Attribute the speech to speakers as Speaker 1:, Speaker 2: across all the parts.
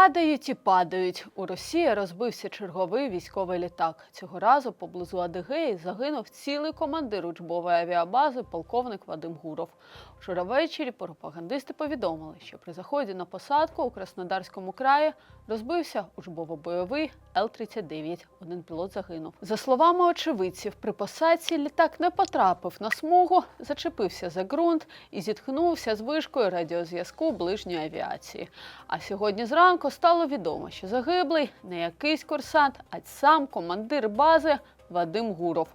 Speaker 1: Падають і падають. У Росії розбився черговий військовий літак. Цього разу поблизу Адигеї загинув цілий командир учбової авіабази, полковник Вадим Гуров. Вчора ввечері пропагандисти повідомили, що при заході на посадку у Краснодарському краї розбився учбово-бойовий Л-39. Один пілот загинув. За словами очевидців, при посадці літак не потрапив на смугу, зачепився за ґрунт і зіткнувся з вишкою радіозв'язку ближньої авіації. А сьогодні зранку стало відомо, що загиблий не якийсь курсант, а сам командир бази Вадим Гуров.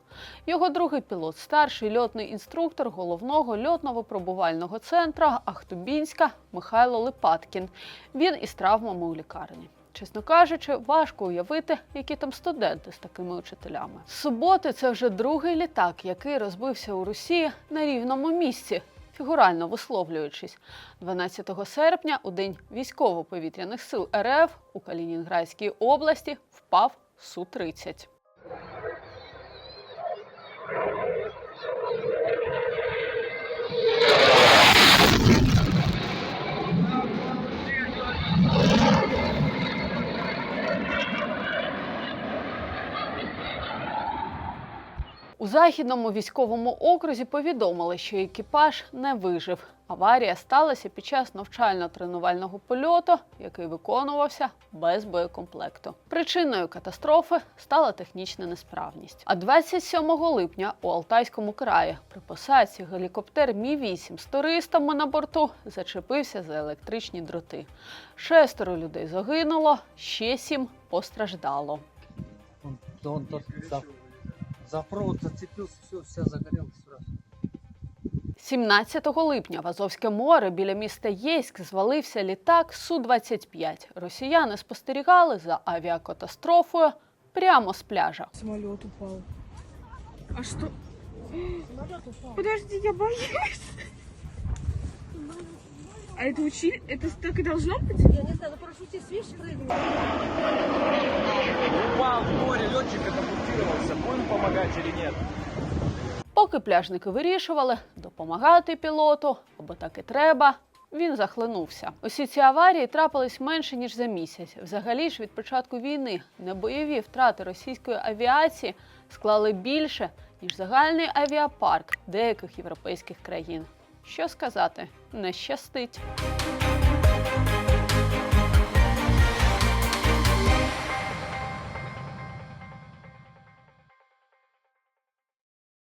Speaker 1: Його другий пілот, старший льотний інструктор головного льотно-випробувального центру Ахтубінська Михайло Липаткін. Він із травмами у лікарні. Чесно кажучи, важко уявити, які там студенти з такими учителями. Суботи це вже другий літак, який розбився у Росії на рівному місці, фігурально висловлюючись. 12 серпня, у день військово-повітряних сил РФ у Калінінградській області впав Су-30. У західному військовому окрузі повідомили, що екіпаж не вижив. Аварія сталася під час навчально-тренувального польоту, який виконувався без боєкомплекту. Причиною катастрофи стала технічна несправність. А 27 липня у Алтайському краї при посадці гелікоптер Мі 8 з туристами на борту зачепився за електричні дроти. Шестеро людей загинуло, ще сім постраждало.
Speaker 2: Он, он тот за, за провод зацепился, все, вся загорелась сразу.
Speaker 1: 17 липня в Азовське море біля міста Єйськ звалився літак Су-25. Росіяни спостерігали за авіакатастрофою прямо з пляжа.
Speaker 3: Самолет упал. А что? Подожди, я боюсь. А это учили? Это так и должно быть?
Speaker 4: Я не знаю, ну парашютист, видишь, прыгнул.
Speaker 5: Упал в море, летчик катапультировался. Будем помогать или нет?
Speaker 1: Поки пляжники вирішували, допомагати пілоту, або так і треба. Він захлинувся. Усі ці аварії трапились менше ніж за місяць. Взагалі ж від початку війни небойові втрати російської авіації склали більше ніж загальний авіапарк деяких європейських країн. Що сказати, не щастить.